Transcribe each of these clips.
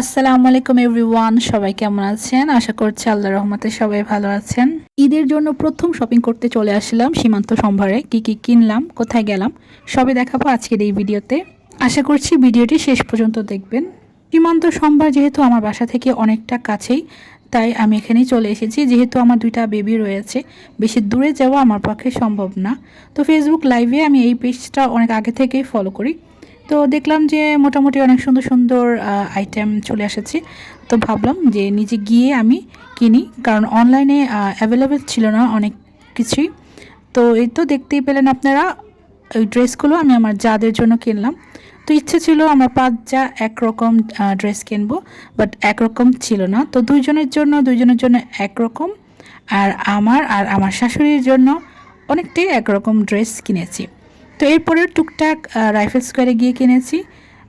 আসসালামু আলাইকুম এভরিওয়ান, সবাই কেমন আছেন? আশা করছি আল্লাহ রহমতে সবাই ভালো আছেন। ঈদের জন্য প্রথম শপিং করতে চলে আসলাম সীমান্ত সম্ভারে। কি কি কিনলাম, কোথায় গেলাম, সবই দেখাবো আজকের এই ভিডিওতে। আশা করছি ভিডিওটি শেষ পর্যন্ত দেখবেন। সীমান্ত সম্ভার যেহেতু আমার বাসা থেকে অনেকটা কাছেই, তাই আমি এখানেই চলে এসেছি। যেহেতু আমার দুইটা বেবি রয়েছে, বেশি দূরে যাওয়া আমার পক্ষে সম্ভব না। তো ফেসবুক লাইভে আমি এই পেজটা অনেক আগে থেকেই ফলো করি। তো দেখলাম যে মোটামুটি অনেক সুন্দর সুন্দর আইটেম চলে এসেছে। তো ভাবলাম যে নিজে গিয়ে আমি কিনি, কারণ অনলাইনে অ্যাভেলেবেল ছিল না অনেক কিছুই। তো এই তো দেখতেই পেলেন আপনারা, ওই ড্রেসগুলো আমি আমার যাদের জন্য কিনলাম। তো ইচ্ছে ছিল আমার পাঁচ যা একরকম ড্রেস কিনবো বাট একরকম ছিল না। তো দুইজনের জন্য দুইজনের জন্য একরকম, আর আমার আর আমার শাশুড়ির জন্য অনেকটাই একরকম ড্রেস কিনেছি। তো এরপরে টুকটাক রাইফেল স্কোয়ারে গিয়ে কিনেছি।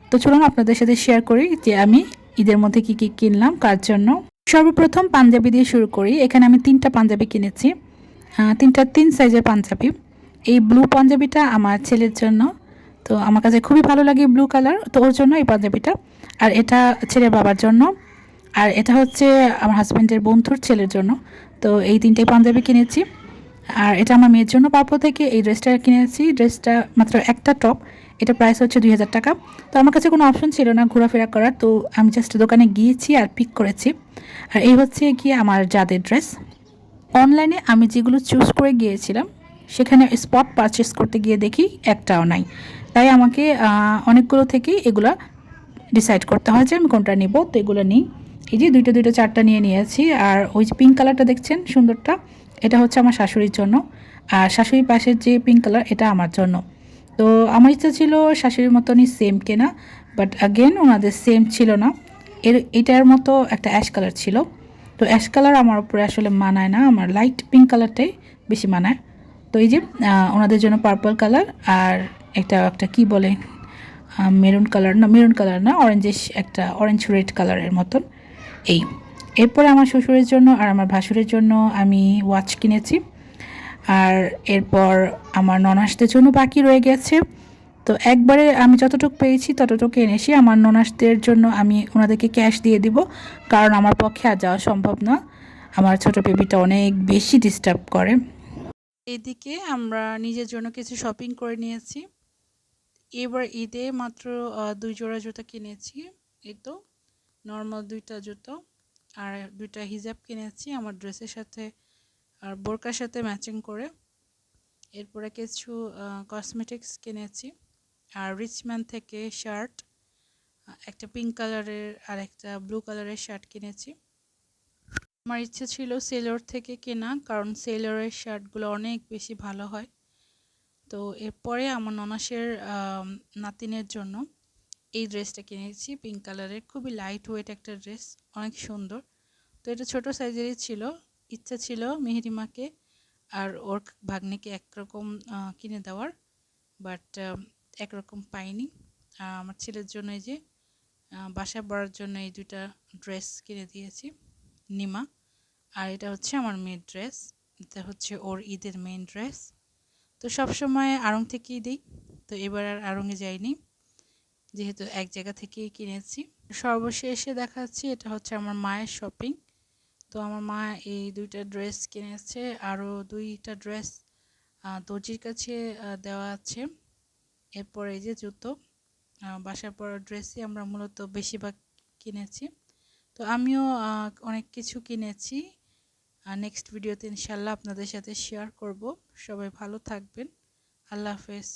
তো চলুন আপনাদের সাথে শেয়ার করি যে আমি ঈদের মধ্যে কি কি কিনলাম, কার জন্য। সর্বপ্রথম পাঞ্জাবি দিয়ে শুরু করি। এখানে আমি তিনটা পাঞ্জাবি কিনেছি। তিনটা তিন সাইজের পাঞ্জাবি। এই ব্লু পাঞ্জাবিটা আমার ছেলের জন্য। তো আমার কাছে খুবই ভালো লাগে ব্লু কালার তো ওর জন্য এই পাঞ্জাবিটা। আর এটা ছেলের বাবার জন্য। আর এটা হচ্ছে আমার হাজব্যান্ডের বন্ধুর ছেলের জন্য। তো এই তিনটে পাঞ্জাবি কিনেছি। আর এটা আমার মেয়ের জন্য। পাপো থেকে এই ড্রেসটা কিনেছি। ড্রেসটা মাত্র একটা টপ। এটা প্রাইস হচ্ছে দুই হাজার টাকা। তো আমার কাছে কোনো অপশন ছিল না ঘোরাফেরা করার। তো আমি জাস্ট দোকানে গিয়েছি আর পিক করেছি। আর এই হচ্ছে গিয়ে আমার যাদের ড্রেস অনলাইনে আমি যেগুলো চুজ করে গিয়েছিলাম, সেখানে স্পট পারচেস করতে গিয়ে দেখি একটাও নাই। তাই আমাকে অনেকগুলো থেকেই এগুলো ডিসাইড করতে হয় যে আমি কোনটা নিব। তো এগুলো নিই। এই যে দুইটা দুইটা চারটা নিয়ে নিয়েছি, আর ওই যে পিঙ্ক কালারটা দেখছেন সুন্দরটা? এটা হচ্ছে আমার শাশুড়ির জন্য। আর শাশুড়ির পাশের যে পিঙ্ক কালার এটা আমার জন্য। তো আমার ইচ্ছা ছিল শাশুড়ির মতনই সেম কেনা বাট আগেন ওনাদের সেম ছিল না। এর, এটার মতো একটা অ্যাশ কালার ছিল। তো অ্যাশ কালার আমার উপরে আসলে মানায় না। আমার লাইট পিঙ্ক কালারটাই বেশি মানায়। তো এই যে ওনাদের জন্য পার্পল কালার আর একটা একটা কি বলে মেরুন কালার না মেরুন কালার না অরেঞ্জিশ একটা অরেঞ্জ রেড কালারের মতন। এই। এরপরে আমার শ্বশুরের জন্য আর আমার ভাসুরের জন্য আমি ওয়াচ কিনেছি। আর এরপর আমার ননাসদের জন্য বাকি রয়ে গেছে। তো একবারে আমি যতটুকু পেয়েছি ততটুকু এনেছি। আমার ননাসদের জন্য আমি ওনাদেরকে ক্যাশ দিয়ে দিব। কারণ আমার পক্ষে আর যাওয়া সম্ভব না। আমার ছোট বেবিটা অনেক বেশি ডিস্টার্ব করে। এদিকে আমরা নিজের জন্য কিছু শপিং করে নিয়েছি। এবার ঈদে মাত্র দুই জোড়া জুতো কিনেছি। এই তো। নর্মাল দুইটা জুতো আর দুইটা হিজাব কিনেছি আমার ড্রেসের সাথে আর বোরকার সাথে ম্যাচিং করে। এরপরে কিছু কসমেটিক্স কিনেছি আর রিচম্যান থেকে শার্ট একটা পিঙ্ক কালারের আর একটা ব্লু কালারের শার্ট কিনেছি আমার ইচ্ছে ছিল সেলর থেকে কেনা, কারণ সেলরের শার্টগুলো অনেক বেশি ভালো হয়। তো এরপরে আমার ননাসের নাতিনের জন্য এই ড্রেসটা কিনেছি পিঙ্ক কালারের খুবই লাইট ওয়েট একটা ড্রেস অনেক সুন্দর। তো এটা ছোট সাইজেরই ছিল। ইচ্ছা ছিল মেহেরিমাকে আর ওর ভাগ্নিকে একরকম কিনে দেওয়ার বাট একরকম পাইনি। আমার ছেলের জন্য এই যে বাসায় পড়ার জন্য এই দুটা ড্রেস কিনে দিয়েছি, নিমা। আর এটা হচ্ছে আমার মেয়ের ড্রেস এটা হচ্ছে ওর ঈদের মেন ড্রেস তো সবসময় আড়ং থেকেই দিই, তো এবার আর আড়ংয়ে যাইনি। যেহেতু এক জায়গা থেকেই কিনেছি। সর্বশেষে দেখাচ্ছি, এটা হচ্ছে আমার মায়ের শপিং তো আমার মা এই দুইটা ড্রেস কিনেছে, আরও দুইটা ড্রেস দর্জির কাছে দেওয়া আছে। এরপর এই যে জুতো বাসার পর ড্রেসই আমরা মূলত বেশিরভাগ কিনেছি। তো আমিও অনেক কিছু কিনেছি। নেক্সট ভিডিওতে ইনশাল্লাহ আপনাদের সাথে শেয়ার করব। সবাই ভালো থাকবেন। আল্লাহ হাফেজ।